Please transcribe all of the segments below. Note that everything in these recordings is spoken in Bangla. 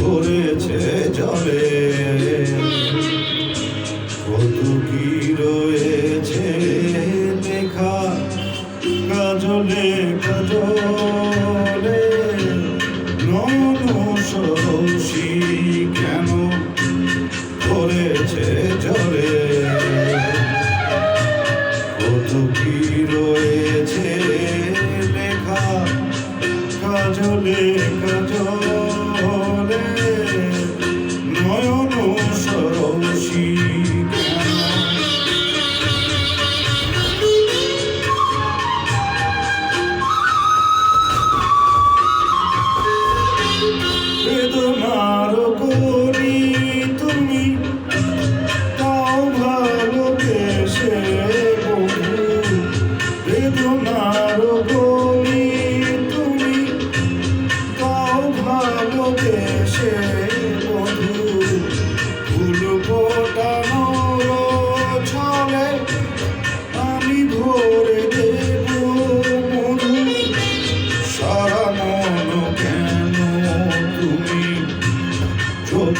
করেছে জলে? কত কি রয়েছে লেখা কাজলে কাজলে? কেন করেছে কত কি রয়েছে লেখা কাজলে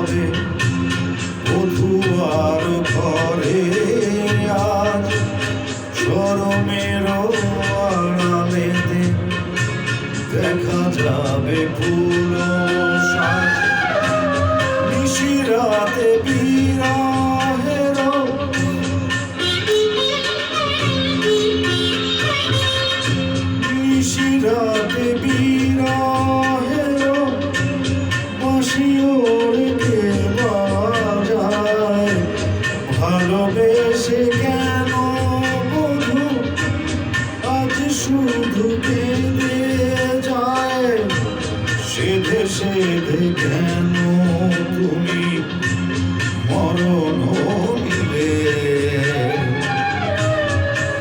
হবে বধুয়ার ঘরে আজ সরমের আড়ালেতে দেখা যাবে ফুল ভালোবেসে কেন বধু? আজ শুধু যায়। সেধে সেধে কেন তুমি? মরণ নিলে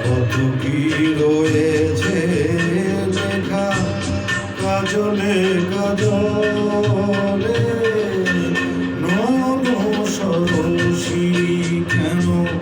কত কি রয়েছে লেখা কাজলে কাজলে